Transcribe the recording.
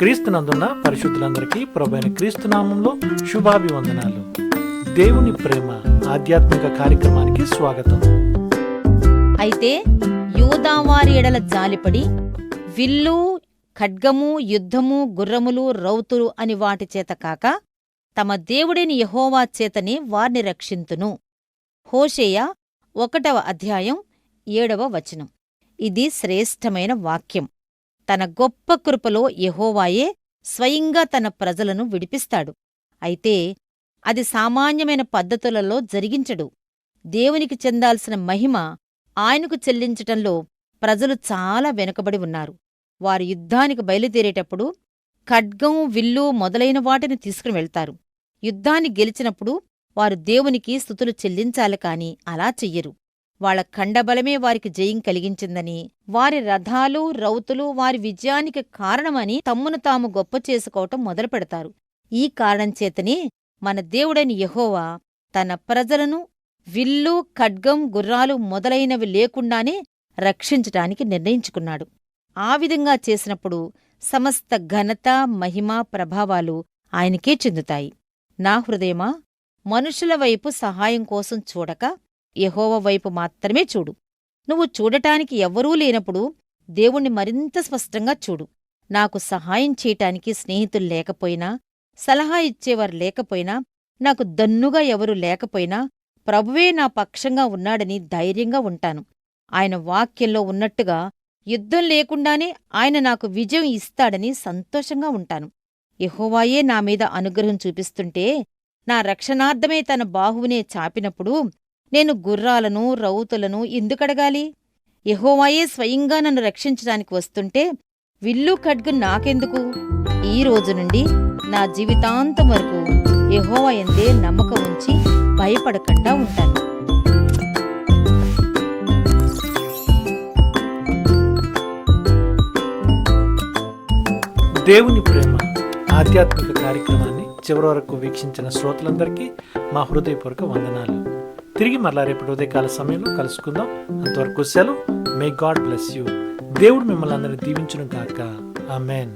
క్రీస్తునందున్న పరిశుద్ధులందరికీ ప్రభైన క్రీస్తు నామంలో శుభాభివందనాలు. దేవుని ప్రేమ ఆధ్యాత్మిక కార్యక్రమానికి స్వాగతం. అయితే యూదావారి ఎడల జాలిపడి విల్లు ఖడ్గము యుద్ధము గుర్రములు రౌతులు అని వాటి చేత కాక తమ దేవుడిని యహోవా చేతనే వారిని రక్షింతును. హోషేయ ఒకటవ అధ్యాయం ఏడవ వచనం. ఇది శ్రేష్టమైన వాక్యం. తన గొప్ప కృపలో యహోవాయే స్వయంగా తన ప్రజలను విడిపిస్తాడు. అయితే అది సామాన్యమైన పద్ధతులలో జరిగించడు. దేవునికి చెందాల్సిన మహిమ ఆయనకు చెల్లించటంలో ప్రజలు చాలా వెనుకబడి ఉన్నారు. వారు యుద్ధానికి బయలుదేరేటప్పుడు ఖడ్గం విల్లు మొదలైన వాటిని తీసుకుని వెళ్తారు. యుద్ధాన్ని గెలిచినప్పుడు వారు దేవునికి స్థుతులు చెల్లించాలి కాని అలా చెయ్యరు. వాళ్ళ ఖండబలమే వారికి జయం కలిగించిందని వారి రథాలు రౌతులు వారి విజయానికి కారణమని తమ్మును తాము గొప్ప చేసుకోవటం మొదలుపెడతారు. ఈ కారణం చేతనే మన దేవుడైన యహోవా తన ప్రజలను విల్లు ఖడ్గం గుర్రాలు మొదలైనవి లేకుండానే రక్షించటానికి నిర్ణయించుకున్నాడు. ఆ విధంగా చేసినప్పుడు సమస్త ఘనత మహిమ ప్రభావాలు ఆయనకే చెందుతాయి. నా హృదయమా మనుషుల వైపు సహాయం కోసం చూడక యహోవ వైపు మాత్రమే చూడు. నువ్వు చూడటానికి ఎవ్వరూ లేనప్పుడు దేవుణ్ణి మరింత స్పష్టంగా చూడు. నాకు సహాయం చేయటానికి స్నేహితులు లేకపోయినా సలహా ఇచ్చేవారు లేకపోయినా నాకు దన్నుగా ఎవరు లేకపోయినా ప్రభువే నా పక్షంగా ఉన్నాడని ధైర్యంగా ఉంటాను. ఆయన వాక్యంలో ఉన్నట్టుగా యుద్ధం లేకుండానే ఆయన నాకు విజయం ఇస్తాడని సంతోషంగా ఉంటాను. ఎహోవాయే నా మీద అనుగ్రహం చూపిస్తుంటే నా రక్షణార్థమే తన బాహువునే చాపినప్పుడు నేను గుర్రాలను రౌతులను ఎందుకడగాలి యహోవాయే స్వయంగా నన్ను రక్షించడానికి వస్తుంటే విల్లు ఖడ్గు నాకెందుకు? ఈ రోజు నుండి నా జీవితాంతం వరకు యెహోవా ఎందే నమ్మకం ఉంచి భయపడకుండా ఉంటాను. దేవుని ప్రేమ ఆధ్యాత్మిక కార్యక్రమాన్ని చివరి వరకు వీక్షించిన శ్రోతలందరికీ మా హృదయపూర్వక వందనాలు. తిరిగి మరలా రేపటి ఉదయకాల సమయంలో కలుసుకుందాం. అంతవరకు సెలవు. మే గాడ్ బ్లెస్ యూ దేవుడు మిమ్మల్ని అందరినీ దీవించును గాక. ఆమెన్